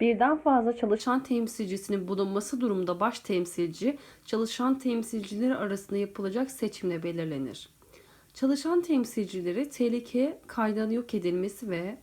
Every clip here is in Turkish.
Birden fazla çalışan temsilcisinin bulunması durumunda baş temsilci, çalışan temsilcileri arasında yapılacak seçimle belirlenir. Çalışan temsilcileri tehlike kaydının yok edilmesi ve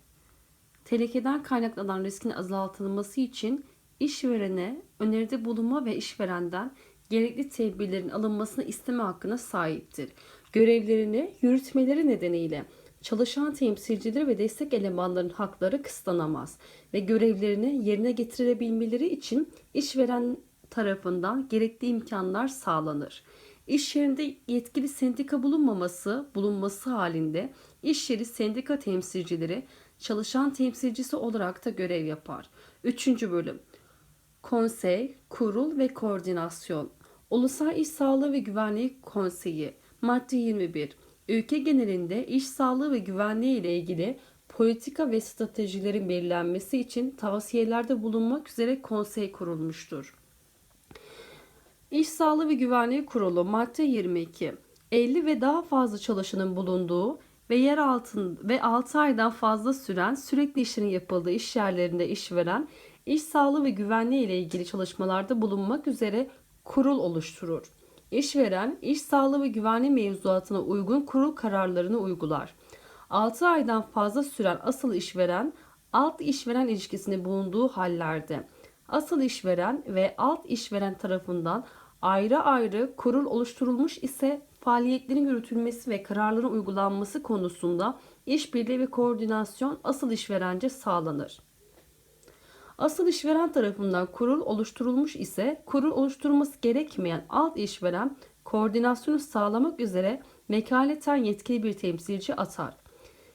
tehlikeden kaynaklanan riskin azaltılması için işverene öneride bulunma ve işverenden gerekli tedbirlerin alınmasını isteme hakkına sahiptir. Görevlerini yürütmeleri nedeniyle çalışan temsilcileri ve destek elemanların hakları kısıtlanamaz ve görevlerini yerine getirebilmeleri için işveren tarafından gerekli imkanlar sağlanır. İş yerinde yetkili sendika bulunmaması, bulunması halinde iş yeri sendika temsilcileri çalışan temsilcisi olarak da görev yapar. 3. bölüm Konsey, kurul ve koordinasyon. Ulusal İş Sağlığı ve Güvenliği Konseyi. Madde 21. Ülke genelinde iş sağlığı ve güvenliği ile ilgili politika ve stratejilerin belirlenmesi için tavsiyelerde bulunmak üzere konsey kurulmuştur. İş Sağlığı ve Güvenliği Kurulu madde 22. 50 ve daha fazla çalışanın bulunduğu ve yer altın ve 6 aydan fazla süren sürekli işlerin yapıldığı iş yerlerinde işveren iş sağlığı ve güvenliği ile ilgili çalışmalarda bulunmak üzere kurul oluşturur. İşveren, iş sağlığı ve güvenliği mevzuatına uygun kurul kararlarını uygular. 6 aydan fazla süren asıl işveren, alt işveren ilişkisinde bulunduğu hallerde asıl işveren ve alt işveren tarafından ayrı ayrı kurul oluşturulmuş ise faaliyetlerin yürütülmesi ve kararların uygulanması konusunda işbirliği ve koordinasyon asıl işverence sağlanır. Asıl işveren tarafından kurul oluşturulmuş ise kurul oluşturulması gerekmeyen alt işveren koordinasyonu sağlamak üzere vekaleten yetkili bir temsilci atar.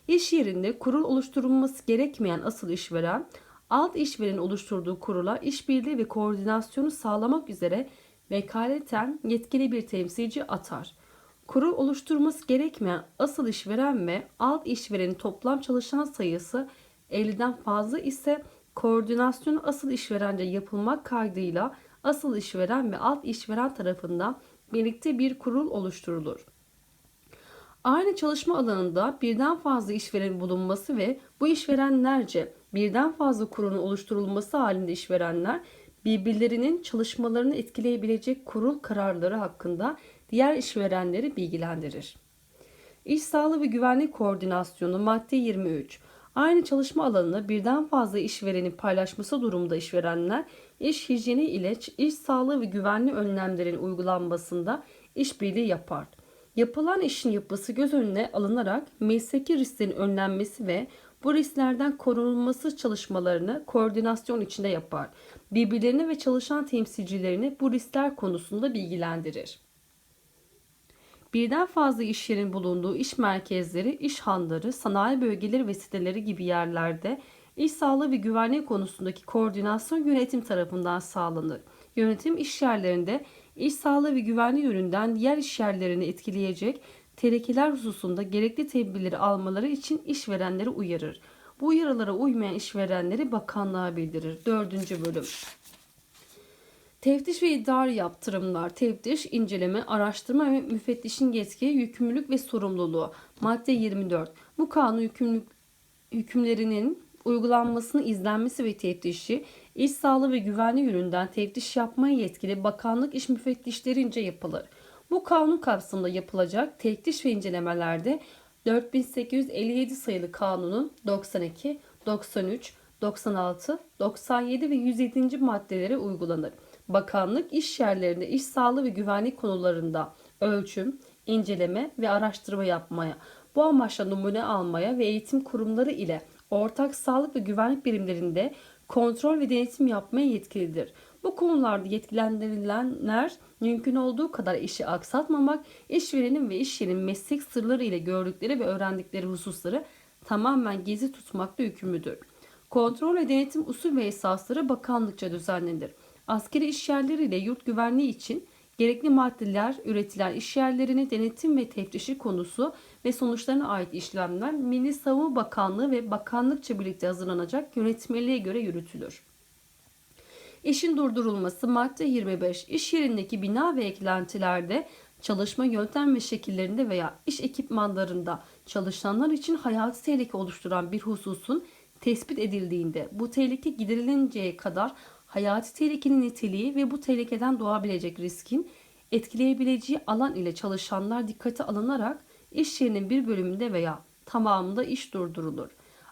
İş yerinde kurul oluşturulması gerekmeyen asıl işveren alt işverenin oluşturduğu kurula işbirliği ve koordinasyonu sağlamak üzere vekaleten yetkili bir temsilci atar. Kurul oluşturması gerekmeyen asıl işveren ve alt işverenin toplam çalışan sayısı 50'den fazla ise koordinasyon asıl işverence yapılmak kaydıyla asıl işveren ve alt işveren tarafından birlikte bir kurul oluşturulur. Aynı çalışma alanında birden fazla işveren bulunması ve bu işverenlerce birden fazla kurulun oluşturulması halinde işverenler birbirlerinin çalışmalarını etkileyebilecek kurul kararları hakkında diğer işverenleri bilgilendirir. İş sağlığı ve güvenlik koordinasyonu madde 23. Aynı çalışma alanını birden fazla işverenin paylaşması durumunda işverenler iş hijyeni ile iş sağlığı ve güvenliği önlemlerin uygulanmasında işbirliği yapar. Yapılan işin yapısı göz önüne alınarak mesleki risklerin önlenmesi ve bu risklerden korunulması çalışmalarını koordinasyon içinde yapar. Birbirlerini ve çalışan temsilcilerini bu riskler konusunda bilgilendirir. Birden fazla iş yerin bulunduğu iş merkezleri, iş hanları, sanayi bölgeleri ve siteleri gibi yerlerde iş sağlığı ve güvenliği konusundaki koordinasyon yönetim tarafından sağlanır. Yönetim iş yerlerinde iş sağlığı ve güvenliği yönünden diğer iş yerlerini etkileyecek tehlikeler hususunda gerekli tedbirleri almaları için işverenleri uyarır. Bu uyarılara uymayan işverenleri bakanlığa bildirir. Dördüncü bölüm. Teftiş ve idari yaptırımlar, teftiş, inceleme, araştırma ve müfettişin yetki, yükümlülük ve sorumluluğu. Madde 24. Bu kanun yükümlülük, hükümlerinin uygulanmasını izlenmesi ve teftişi, iş sağlığı ve güvenliği yönünden teftiş yapmaya yetkili bakanlık iş müfettişlerince yapılır. Bu kanun kapsamında yapılacak teftiş ve incelemelerde 4857 sayılı kanunun 92, 93, 96, 97 ve 107. maddeleri uygulanır. Bakanlık iş yerlerinde iş sağlığı ve güvenlik konularında ölçüm, inceleme ve araştırma yapmaya, bu amaçla numune almaya ve eğitim kurumları ile ortak sağlık ve güvenlik birimlerinde kontrol ve denetim yapmaya yetkilidir. Bu konularda yetkilendirilenler mümkün olduğu kadar işi aksatmamak, işverenin ve iş yerinin meslek sırları ile gördükleri ve öğrendikleri hususları tamamen gizli tutmakla yükümlüdür. Kontrol ve denetim usul ve esasları bakanlıkça düzenlenir. Askeri işyerleri ile yurt güvenliği için gerekli maddeler üretilen işyerlerini denetim ve teftişi konusu ve sonuçlarına ait işlemler Milli Savunma Bakanlığı ve bakanlıkça birlikte hazırlanacak yönetmeliğe göre yürütülür. İşin durdurulması madde 25. İş yerindeki bina ve eklentilerde çalışma yöntem ve şekillerinde veya iş ekipmanlarında çalışanlar için hayati tehlike oluşturan bir hususun tespit edildiğinde bu tehlike giderilinceye kadar hayati tehlikenin niteliği ve bu tehlikeden doğabilecek riskin etkileyebileceği alan ile çalışanlar dikkate alınarak iş yerinin bir bölümünde veya tamamında iş durdurulur.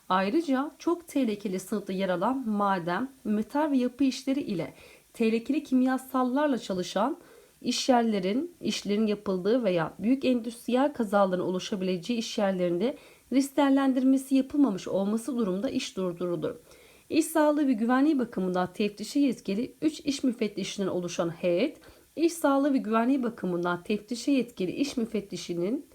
Ayrıca çok tehlikeli sınıfta yer alan maden, metal ve yapı işleri ile tehlikeli kimyasallarla çalışan iş yerlerin, işlerin yapıldığı veya büyük endüstriyel kazaların oluşabileceği iş yerlerinde risk değerlendirmesi yapılmamış olması durumda iş durdurulur. İş sağlığı ve güvenliği bakımından teftişe yetkili 3 iş müfettişinden oluşan heyet, iş sağlığı ve güvenliği bakımından teftişe yetkili iş müfettişinin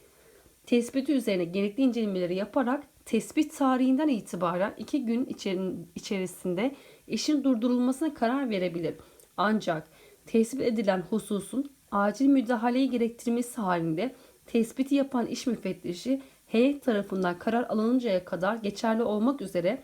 tespiti üzerine gerekli incelemeleri yaparak tespit tarihinden itibaren 2 gün içerisinde işin durdurulmasına karar verebilir. Ancak tespit edilen hususun acil müdahaleyi gerektirmesi halinde tespiti yapan iş müfettişi heyet tarafından karar alınıncaya kadar geçerli olmak üzere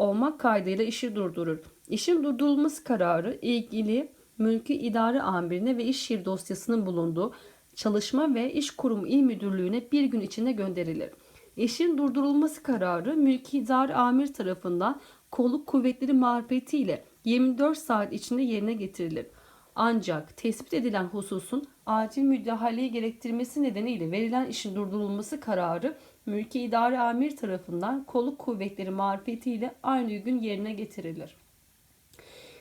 olmak kaydıyla işi durdurur. İşin durdurulması kararı ilgili mülki idare amirine ve iş yeri dosyasının bulunduğu Çalışma ve İş Kurumu İl Müdürlüğü'ne bir gün içinde gönderilir. İşin durdurulması kararı mülki idare amir tarafından kolluk kuvvetleri marifetiyle 24 saat içinde yerine getirilir. Ancak tespit edilen hususun acil müdahaleyi gerektirmesi nedeniyle verilen işin durdurulması kararı mülki idare amir tarafından kolluk kuvvetleri marifetiyle aynı gün yerine getirilir.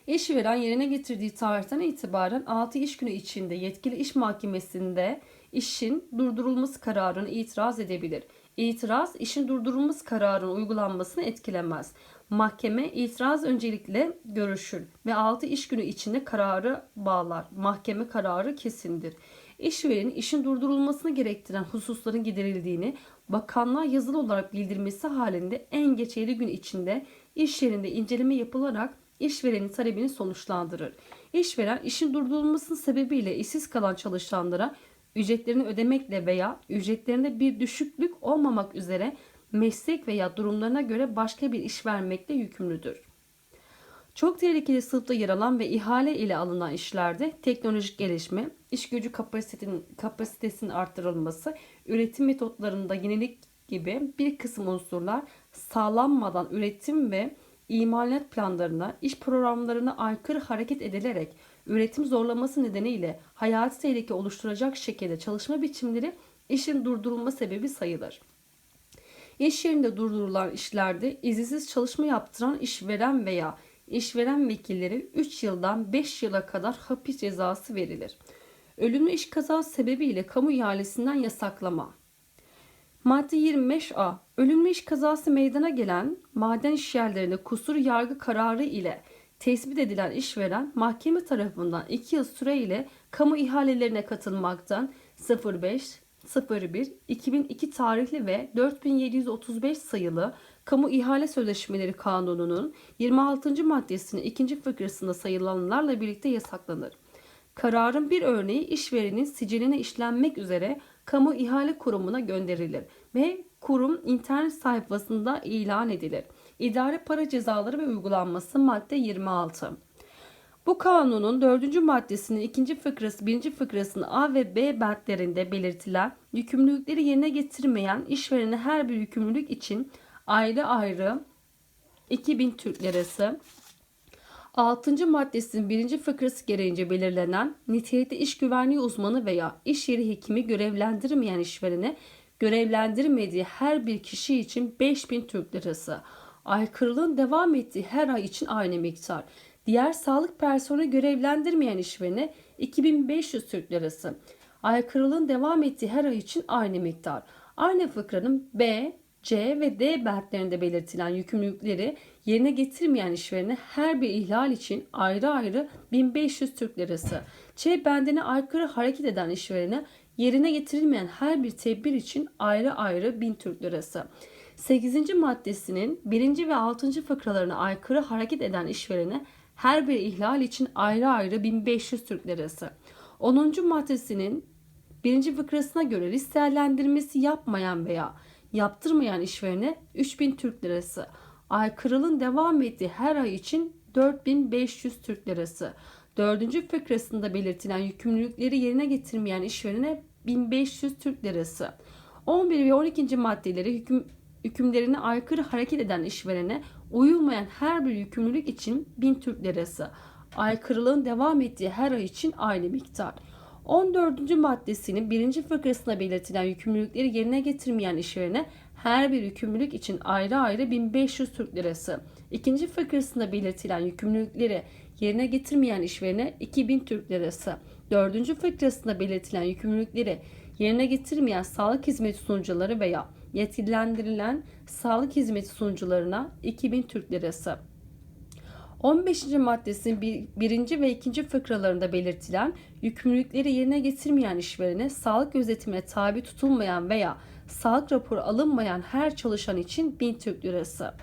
İşveren yerine getirdiği tarihten itibaren 6 iş günü içinde yetkili iş mahkemesinde işin durdurulması kararını itiraz edebilir. İtiraz işin durdurulması kararının uygulanmasını etkilemez. Mahkeme itiraz öncelikle görüşür ve 6 iş günü içinde kararı bağlar. Mahkeme kararı kesindir. İşverenin işin durdurulmasını gerektiren hususların giderildiğini bakanlığa yazılı olarak bildirmesi halinde en geç 7 gün içinde iş yerinde inceleme yapılarak işverenin talebini sonuçlandırır. İşveren işin durdurulmasının sebebiyle işsiz kalan çalışanlara ücretlerini ödemekle veya ücretlerinde bir düşüklük olmamak üzere meslek veya durumlarına göre başka bir iş vermekle yükümlüdür. Çok tehlikeli sınıfta yer alan ve ihale ile alınan işlerde teknolojik gelişme, iş gücü kapasitesinin, kapasitesinin arttırılması, üretim metotlarında yenilik gibi bir kısım unsurlar sağlanmadan üretim ve imalat planlarına, iş programlarına aykırı hareket edilerek üretim zorlaması nedeniyle hayati tehlike oluşturacak şekilde çalışma biçimleri işin durdurulma sebebi sayılır. İş yerinde durdurulan işlerde izinsiz çalışma yaptıran işveren veya işveren vekilleri 3 yıldan 5 yıla kadar hapis cezası verilir. Ölümlü iş kazası sebebiyle kamu ihalesinden yasaklama. Madde 25A. Ölümlü iş kazası meydana gelen maden işyerlerinde kusur yargı kararı ile tespit edilen işveren mahkeme tarafından 2 yıl süre ile kamu ihalelerine katılmaktan 05 01 2002 tarihli ve 4735 sayılı Kamu İhale Sözleşmeleri Kanunu'nun 26. maddesinin ikinci fıkrasında sayılanlarla birlikte yasaklanır. Kararın bir örneği işverenin siciline işlenmek üzere kamu ihale kurumuna gönderilir ve kurum internet sayfasında ilan edilir. İdare para cezaları ve uygulanması madde 26. Bu kanunun 4. maddesinin 2. fıkrası 1. fıkrasının A ve B bentlerinde belirtilen yükümlülükleri yerine getirmeyen işverene her bir yükümlülük için ayrı ayrı 2000 Türk Lirası, 6. maddesinin 1. fıkrası gereğince belirlenen nitelikli iş güvenliği uzmanı veya iş yeri hekimi görevlendirmeyen işverene görevlendirmediği her bir kişi için 5000 Türk Lirası. Aykırılığın devam ettiği her ay için aynı miktar. Diğer sağlık personeli görevlendirmeyen işverene 2500 Türk Lirası. Aykırılığın devam ettiği her ay için aynı miktar. Aynı fıkranın B, C ve D bentlerinde belirtilen yükümlülükleri yerine getirmeyen işverene her bir ihlal için ayrı ayrı 1500 Türk Lirası. C bendine aykırı hareket eden işverene yerine getirilmeyen her bir tedbir için ayrı ayrı 1000 Türk Lirası. 8. maddesinin 1. ve 6. fıkralarına aykırı hareket eden işverene her bir ihlal için ayrı ayrı 1500 Türk Lirası. 10. maddesinin 1. fıkrasına göre risk değerlendirmesi yapmayan veya yaptırmayan işverene 3000 Türk Lirası. Aykırılığın devam ettiği her ay için 4500 Türk Lirası. 4. fıkrasında belirtilen yükümlülükleri yerine getirmeyen işverene 1500 Türk Lirası. 11 ve 12. maddeleri hüküm hükümlerine aykırı hareket eden işverene uyulmayan her bir yükümlülük için 1000 Türk lirası. Aykırılığın devam ettiği her ay için aynı miktar. 14. maddesinin birinci fıkrasında belirtilen yükümlülükleri yerine getirmeyen işverene her bir yükümlülük için ayrı ayrı 1500 Türk lirası. İkinci fıkrasında belirtilen yükümlülükleri yerine getirmeyen işverene 2000 Türk lirası. Dördüncü fıkrasında belirtilen yükümlülükleri yerine getirmeyen sağlık hizmeti sunucuları veya yetkilendirilen sağlık hizmeti sunucularına 2000 Türk lirası. 15. maddesinin bir, birinci ve ikinci fıkralarında belirtilen yükümlülükleri yerine getirmeyen işverene sağlık gözetimine tabi tutulmayan veya sağlık raporu alınmayan her çalışan için 1000 Türk lirası.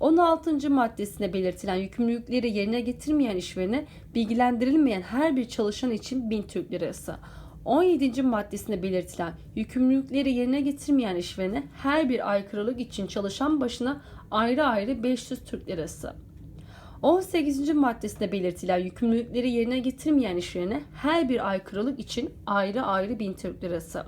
16. maddesinde belirtilen yükümlülükleri yerine getirmeyen işverene bilgilendirilmeyen her bir çalışan için 1000 Türk lirası. 17. maddesinde belirtilen yükümlülükleri yerine getirmeyen işverene her bir aykırılık için çalışan başına ayrı ayrı 500 Türk lirası. 18. maddesinde belirtilen yükümlülükleri yerine getirmeyen işverene her bir aykırılık için ayrı ayrı 1000 Türk lirası.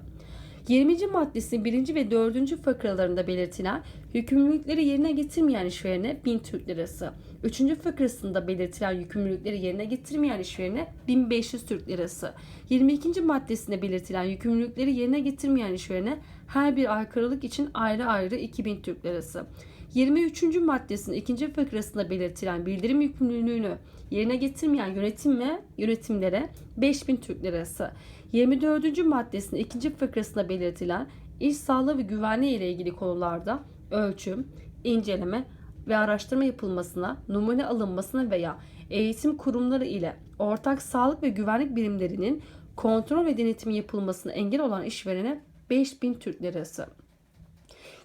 20. maddesinin 1. ve 4. fıkralarında belirtilen yükümlülükleri yerine getirmeyen işverene 1000 Türk lirası. 3. fıkrasında belirtilen yükümlülükleri yerine getirmeyen işverene 1500 Türk lirası. 22. maddesinde belirtilen yükümlülükleri yerine getirmeyen işverene her bir aykırılık için ayrı ayrı 2000 Türk lirası. 23. maddesinin ikinci fıkrasında belirtilen bildirim yükümlülüğünü yerine getirmeyen yönetim ve yönetimlere 5000 Türk lirası. 24. maddesinin ikinci fıkrasında belirtilen iş sağlığı ve güvenliği ile ilgili konularda ölçüm, inceleme ve araştırma yapılmasına, numune alınmasına veya eğitim kurumları ile ortak sağlık ve güvenlik birimlerinin kontrol ve denetimi yapılmasına engel olan işverene 5000 Türk lirası.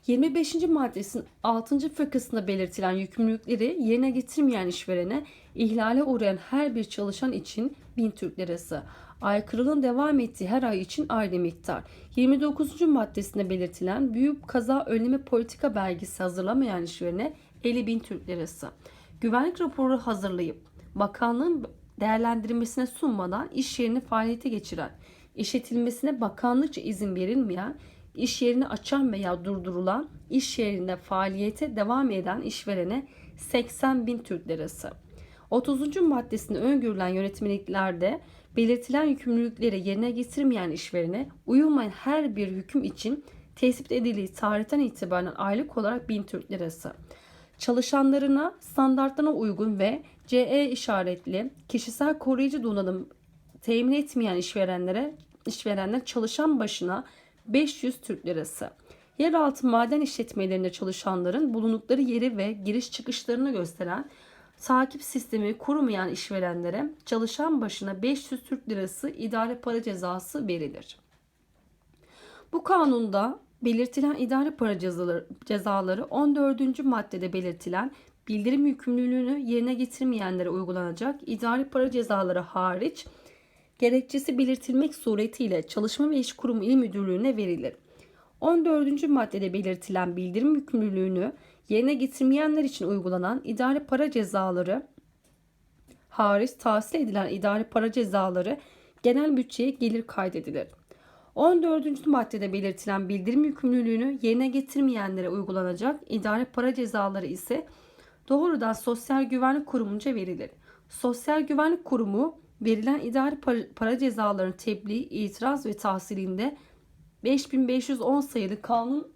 25. maddesinin 6. fıkrasında belirtilen yükümlülükleri yerine getirmeyen işverene ihlale uğrayan her bir çalışan için 1000 Türk lirası. Aykırılığın devam ettiği her ay için aynı miktar. 29. maddesinde belirtilen büyük kaza önleme politika belgesi hazırlamayan işverene 50 bin Türk lirası. Güvenlik raporu hazırlayıp bakanlığın değerlendirmesine sunmadan iş yerini faaliyete geçiren, işletilmesine bakanlıkça izin verilmeyen iş yerini açan veya durdurulan iş yerinde faaliyete devam eden işverene 80 bin Türk lirası. 30. maddesinde öngörülen yönetmeliklerde belirtilen yükümlülükleri yerine getirmeyen işverene uyulmayan her bir hüküm için tespit edildiği tarihten itibaren aylık olarak 1000 Türk lirası. Çalışanlarına standartlarına uygun ve CE işaretli kişisel koruyucu donanım temin etmeyen işverenlere işverenler çalışan başına 500 Türk lirası. Yeraltı maden işletmelerinde çalışanların bulundukları yeri ve giriş çıkışlarını gösteren takip sistemi kurmayan işverenlere çalışan başına 500 Türk lirası idare para cezası verilir. Bu kanunda belirtilen idare para cezaları 14. maddede belirtilen bildirim yükümlülüğünü yerine getirmeyenlere uygulanacak idari para cezaları hariç gerekçesi belirtilmek suretiyle Çalışma ve İş Kurumu İl Müdürlüğü'ne verilir. 14. maddede belirtilen bildirim yükümlülüğünü yerine getirmeyenler için uygulanan idari para cezaları hariç tahsil edilen idari para cezaları genel bütçeye gelir kaydedilir. 14. maddede belirtilen bildirim yükümlülüğünü yerine getirmeyenlere uygulanacak idari para cezaları ise doğrudan Sosyal Güvenlik Kurumu'nca verilir. Sosyal Güvenlik Kurumu verilen idari para cezalarının tebliğ, itiraz ve tahsilinde 5510 sayılı kanun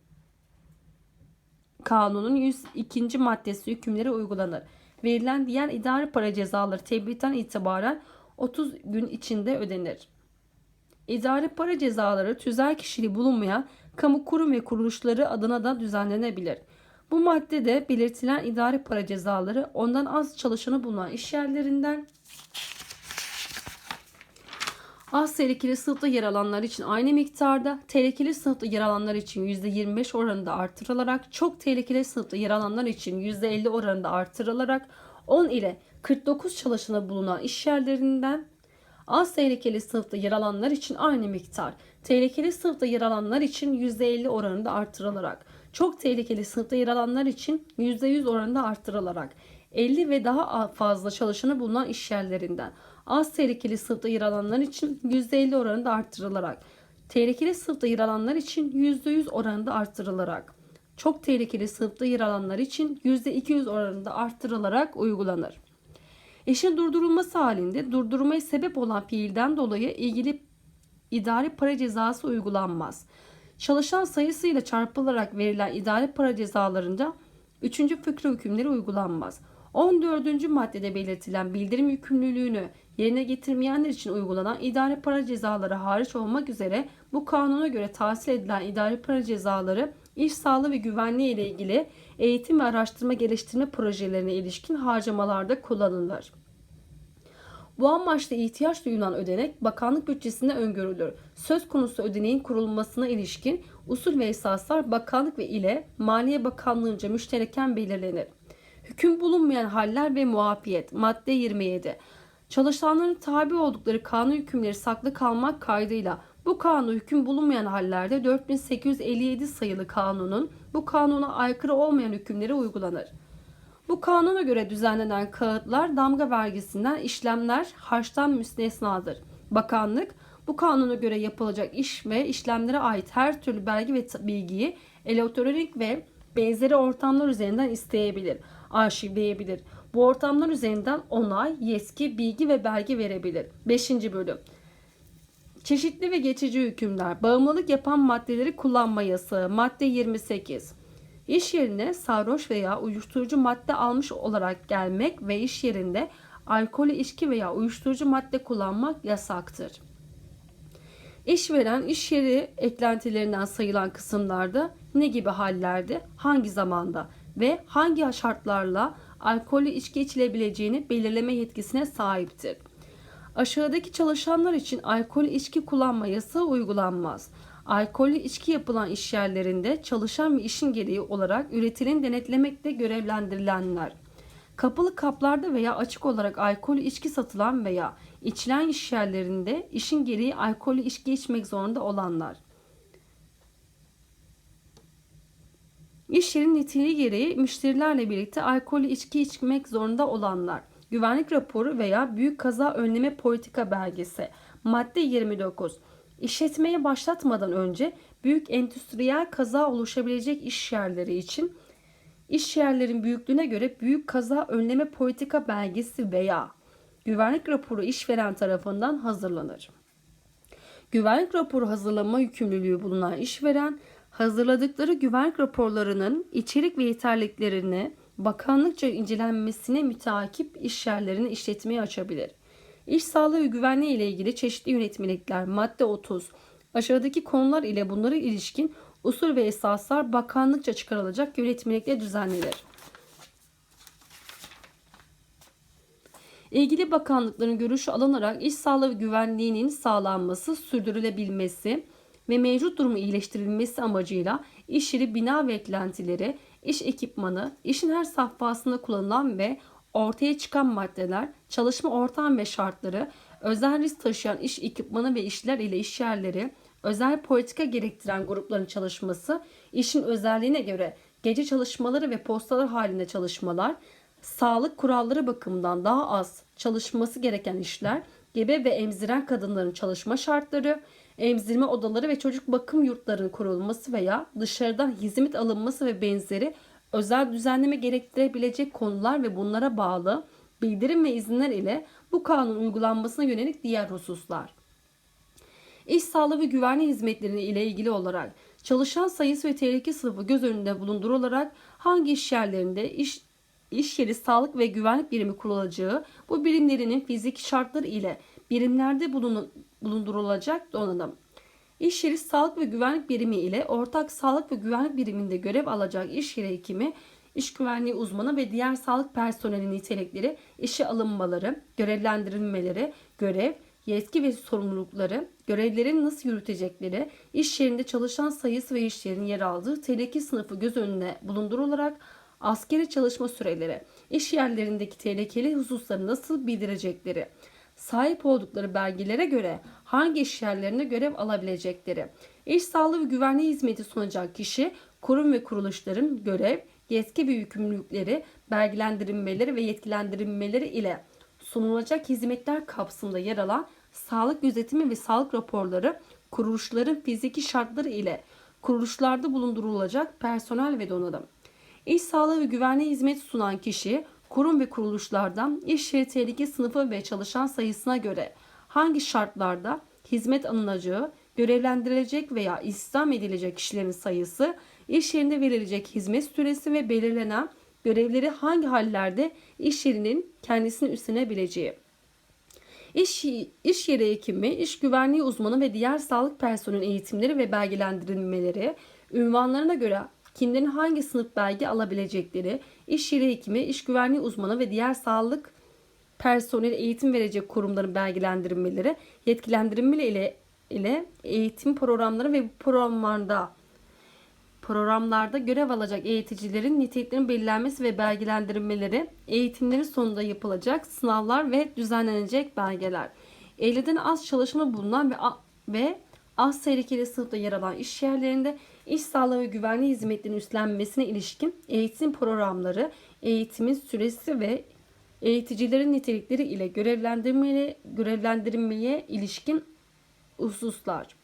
kanunun 102. maddesi hükümleri uygulanır. Verilen diğer idari para cezaları tebliğden itibaren 30 gün içinde ödenir. İdari para cezaları tüzel kişiliği bulunmayan kamu kurum ve kuruluşları adına da düzenlenebilir. Bu maddede belirtilen idari para cezaları ondan az çalışanı bulunan iş yerlerinden Az tehlikeli sınıfta yer alanlar için aynı miktarda, tehlikeli sınıfta yer alanlar için %25 oranında artırılarak, çok tehlikeli sınıfta yer alanlar için %50 oranında artırılarak 10 ile 49 çalışanı bulunan iş yerlerinden az tehlikeli sınıfta yer alanlar için aynı miktar, tehlikeli sınıfta yer alanlar için %50 oranında artırılarak, çok tehlikeli sınıfta yer alanlar için %100 oranında artırılarak 50 ve daha fazla çalışanı bulunan iş yerlerinden az tehlikeli sınıfta yer alanlar için %50 oranında arttırılarak, tehlikeli sınıfta yer alanlar için %100 oranında arttırılarak, çok tehlikeli sınıfta yer alanlar için %200 oranında arttırılarak uygulanır. İşin durdurulması halinde durdurmaya sebep olan fiilden dolayı ilgili idari para cezası uygulanmaz. Çalışan sayısıyla çarpılarak verilen idari para cezalarında 3. fıkra hükümleri uygulanmaz. 14. maddede belirtilen bildirim yükümlülüğünü yerine getirmeyenler için uygulanan idari para cezaları hariç olmak üzere bu kanuna göre tahsil edilen idari para cezaları iş sağlığı ve güvenliği ile ilgili eğitim ve araştırma geliştirme projelerine ilişkin harcamalarda kullanılır. Bu amaçla ihtiyaç duyulan ödenek bakanlık bütçesinde öngörülür. Söz konusu ödeneğin kurulmasına ilişkin usul ve esaslar bakanlık ve ile Maliye Bakanlığı'nca müştereken belirlenir. Hüküm bulunmayan haller ve muafiyet madde 27. Çalışanların tabi oldukları kanun hükümleri saklı kalmak kaydıyla bu kanun hüküm bulunmayan hallerde 4857 sayılı kanunun bu kanuna aykırı olmayan hükümleri uygulanır. Bu kanuna göre düzenlenen kağıtlar damga vergisinden işlemler harçtan müstesnadır. Bakanlık bu kanuna göre yapılacak iş ve işlemlere ait her türlü belge ve bilgiyi elektronik ve benzeri ortamlar üzerinden isteyebilir, arşivleyebilir. Bu ortamlar üzerinden onay, yetki, bilgi ve belge verebilir. 5. bölüm Çeşitli ve geçici hükümler, bağımlılık yapan maddeleri kullanma yasağı, madde 28. İş yerine sarhoş veya uyuşturucu madde almış olarak gelmek ve iş yerinde alkolü içki veya uyuşturucu madde kullanmak yasaktır. İşveren iş yeri eklentilerinden sayılan kısımlarda ne gibi hallerde, hangi zamanda ve hangi şartlarla alkolü içki içilebileceğini belirleme yetkisine sahiptir. Aşağıdaki çalışanlar için alkol içki kullanma yasağı uygulanmaz. Alkollü içki yapılan iş yerlerinde çalışan ve işin gereği olarak üretilin denetlemekte görevlendirilenler. Kapalı kaplarda veya açık olarak alkollü içki satılan veya içilen iş yerlerinde işin gereği alkollü içki içmek zorunda olanlar. İş yerinin niteliği gereği müşterilerle birlikte alkollü içki içmek zorunda olanlar. Güvenlik raporu veya büyük kaza önleme politika belgesi. Madde 29. İşletmeye başlatmadan önce büyük endüstriyel kaza oluşabilecek iş yerleri için iş yerlerin büyüklüğüne göre büyük kaza önleme politika belgesi veya güvenlik raporu işveren tarafından hazırlanır. Güvenlik raporu hazırlama yükümlülüğü bulunan işveren hazırladıkları güvenlik raporlarının içerik ve yeterliliklerini bakanlıkça incelenmesine müteakip iş yerlerini işletmeye açabilir. İş sağlığı ve güvenliği ile ilgili çeşitli yönetmelikler madde 30 aşağıdaki konular ile bunlara ilişkin usul ve esaslar bakanlıkça çıkarılacak yönetmelikle düzenlenir. İlgili bakanlıkların görüşü alınarak iş sağlığı ve güvenliğinin sağlanması, sürdürülebilmesi ve mevcut durumu iyileştirilmesi amacıyla iş yeri bina ve eklentileri, iş ekipmanı, işin her safhasında kullanılan ve ortaya çıkan maddeler, çalışma ortam ve şartları, özel risk taşıyan iş ekipmanı ve işler ile iş yerleri, özel politika gerektiren grupların çalışması, işin özelliğine göre gece çalışmaları ve postalar halinde çalışmalar, sağlık kuralları bakımından daha az çalışması gereken işler, gebe ve emziren kadınların çalışma şartları, emzirme odaları ve çocuk bakım yurtlarının kurulması veya dışarıdan hizmet alınması ve benzeri özel düzenleme gerektirebilecek konular ve bunlara bağlı bildirim ve izinler ile bu kanun uygulanmasına yönelik diğer hususlar. İş sağlığı ve güvenlik hizmetleri ile ilgili olarak çalışan sayısı ve tehlike sınıfı göz önünde bulundurularak hangi iş yerlerinde iş iş yeri sağlık ve güvenlik birimi kurulacağı, bu birimlerinin fiziki şartları ile birimlerde bulunun, bulundurulacak donanım. İş yeri sağlık ve güvenlik birimi ile ortak sağlık ve güvenlik biriminde görev alacak iş yeri hekimi, iş güvenliği uzmanı ve diğer sağlık personeli nitelikleri, işe alınmaları, görevlendirilmeleri, görev, yetki ve sorumlulukları, görevlerini nasıl yürütecekleri, iş yerinde çalışan sayısı ve iş yerinin yer aldığı tehlike sınıfı göz önüne bulundurularak askeri çalışma süreleri, iş yerlerindeki tehlikeli hususları nasıl bildirecekleri, sahip oldukları belgelere göre hangi iş yerlerine görev alabilecekleri, iş sağlığı ve güvenliği hizmeti sunacak kişi, kurum ve kuruluşların görev, yetki ve yükümlülükleri, belgelendirilmeleri ve yetkilendirilmeleri ile sunulacak hizmetler kapsamında yer alan sağlık gözetimi ve sağlık raporları, kuruluşların fiziki şartları ile kuruluşlarda bulundurulacak personel ve donanım. İş sağlığı ve güvenliğe hizmet sunan kişi, kurum ve kuruluşlardan iş yeri tehlike sınıfı ve çalışan sayısına göre hangi şartlarda hizmet alınacağı, görevlendirilecek veya istihdam edilecek kişilerin sayısı, iş yerinde verilecek hizmet süresi ve belirlenen görevleri hangi hallerde iş yerinin kendisini üstlenebileceği. İş, iş yeri hekimi, iş güvenliği uzmanı ve diğer sağlık personeli eğitimleri ve belgelendirilmeleri, ünvanlarına göre kimlerin hangi sınıf belge alabilecekleri, iş yeri hekimi, iş güvenliği uzmanı ve diğer sağlık personeli eğitim verecek kurumların belgelendirilmeleri, yetkilendirilmeleri ile, ile eğitim programları ve bu programlarda programlarda görev alacak eğiticilerin niteliklerinin belirlenmesi ve belgelendirilmeleri, eğitimlerin sonunda yapılacak sınavlar ve düzenlenecek belgeler. 50'den az çalışma bulunan ve, ve az tehlikeli sınıfta yer alan iş yerlerinde iş sağlığı ve güvenliği hizmetlerinin üstlenmesine ilişkin eğitim programları, eğitimin süresi ve eğiticilerin nitelikleri ile görevlendirmeye, görevlendirmeye ilişkin hususlar.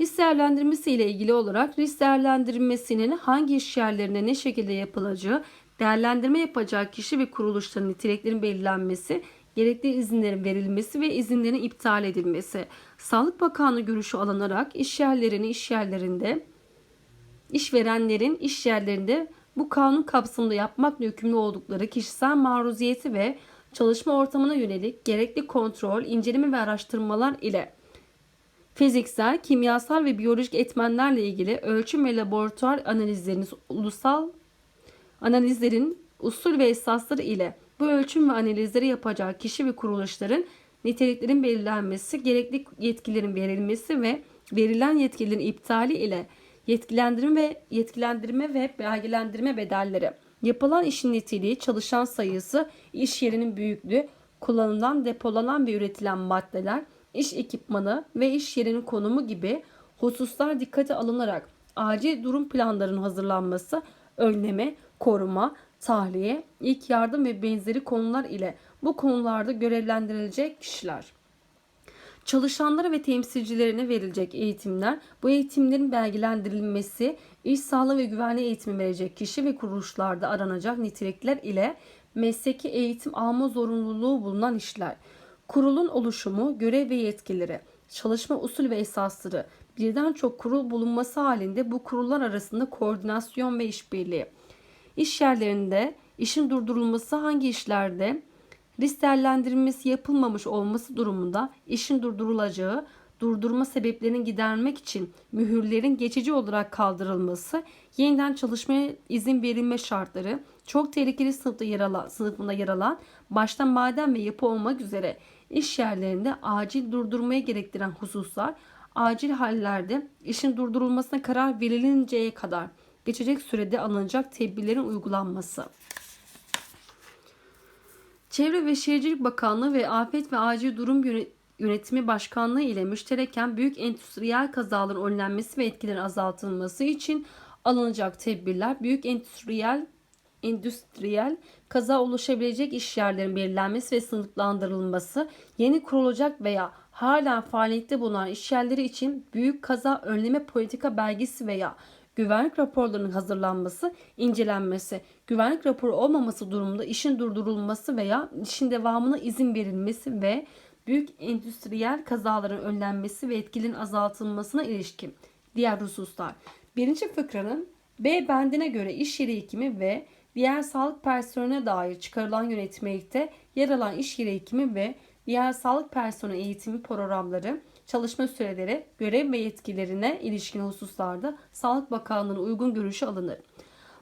Risk değerlendirmesi ile ilgili olarak risk değerlendirmesinin hangi iş yerlerine ne şekilde yapılacağı, değerlendirme yapacak kişi ve kuruluşların niteliklerin belirlenmesi, gerekli izinlerin verilmesi ve izinlerin iptal edilmesi, Sağlık Bakanlığı görüşü alınarak iş yerlerini iş yerlerinde, işverenlerin iş yerlerinde bu kanun kapsamında yapmakla yükümlü oldukları kişisel maruziyeti ve çalışma ortamına yönelik gerekli kontrol, inceleme ve araştırmalar ile fiziksel, kimyasal ve biyolojik etmenlerle ilgili ölçüm ve laboratuvar analizlerinin ulusal analizlerin usul ve esasları ile bu ölçüm ve analizleri yapacak kişi ve kuruluşların niteliklerin belirlenmesi, gerekli yetkilerin verilmesi ve verilen yetkilerin iptali ile yetkilendirme ve yetkilendirme ve belgelendirme bedelleri, yapılan işin niteliği, çalışan sayısı, iş yerinin büyüklüğü, kullanılan, depolanan ve üretilen maddeler, iş ekipmanı ve iş yerinin konumu gibi hususlar dikkate alınarak acil durum planlarının hazırlanması, önleme, koruma, tahliye, ilk yardım ve benzeri konular ile bu konularda görevlendirilecek kişiler. Çalışanlara ve temsilcilerine verilecek eğitimler, bu eğitimlerin belgelendirilmesi, iş sağlığı ve güvenliği eğitimi verecek kişi ve kuruluşlarda aranacak nitelikler ile mesleki eğitim alma zorunluluğu bulunan işler. Kurulun oluşumu, görev ve yetkileri, çalışma usul ve esasları, birden çok kurul bulunması halinde bu kurullar arasında koordinasyon ve işbirliği. İş yerlerinde işin durdurulması hangi işlerde risk değerlendirilmesi yapılmamış olması durumunda işin durdurulacağı, durdurma sebeplerini gidermek için mühürlerin geçici olarak kaldırılması, yeniden çalışmaya izin verilme şartları, çok tehlikeli sınıfta yer alan, sınıfında yer alan başta maden ve yapı olmak üzere iş yerlerinde acil durdurmaya gerektiren hususlar, acil hallerde işin durdurulmasına karar verilinceye kadar geçecek sürede alınacak tedbirlerin uygulanması. Çevre ve Şehircilik Bakanlığı ve Afet ve Acil Durum Yönetimi Başkanlığı ile müştereken büyük endüstriyel kazaların önlenmesi ve etkilerin azaltılması için alınacak tedbirler büyük endüstriyel endüstriyel kaza oluşabilecek iş yerlerin belirlenmesi ve sınıflandırılması, yeni kurulacak veya hala faaliyette bulunan iş yerleri için büyük kaza önleme politika belgesi veya güvenlik raporlarının hazırlanması, incelenmesi, güvenlik raporu olmaması durumunda işin durdurulması veya işin devamına izin verilmesi ve büyük endüstriyel kazaların önlenmesi ve etkinin azaltılmasına ilişkin diğer hususlar. Birinci fıkranın B bendine göre iş yeri hekimi ve diğer sağlık personeline dair çıkarılan yönetmelikte yer alan iş yeri hekimi ve diğer sağlık personeli eğitimi programları, çalışma süreleri, görev ve yetkilerine ilişkin hususlarda Sağlık Bakanlığı'nın uygun görüşü alınır.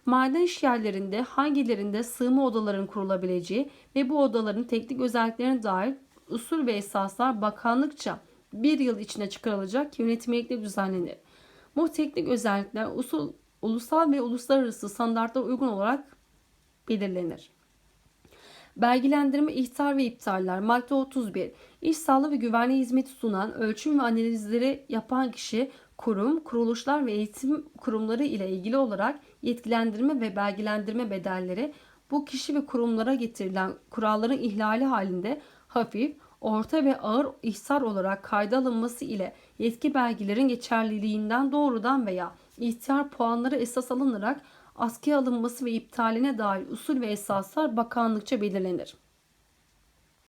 Maden iş yerlerinde hangilerinde sığma odaların kurulabileceği ve bu odaların teknik özelliklerine dair usul ve esaslar bakanlıkça bir yıl içinde çıkarılacak yönetmelikle düzenlenir. Bu teknik özellikler usul, ulusal ve uluslararası standartlara uygun olarak belirlenir. Belgelendirme, ihtar ve iptaller. Madde 31. İş sağlığı ve güvenliği hizmeti sunan, ölçüm ve analizleri yapan kişi, kurum, kuruluşlar ve eğitim kurumları ile ilgili olarak yetkilendirme ve belgelendirme bedelleri bu kişi ve kurumlara getirilen kuralların ihlali halinde hafif, orta ve ağır ihsar olarak kayda alınması ile Yetki belgelerin geçerliliğinden doğrudan veya ihtiyar puanları esas alınarak askıya alınması ve iptaline dair usul ve esaslar bakanlıkça belirlenir.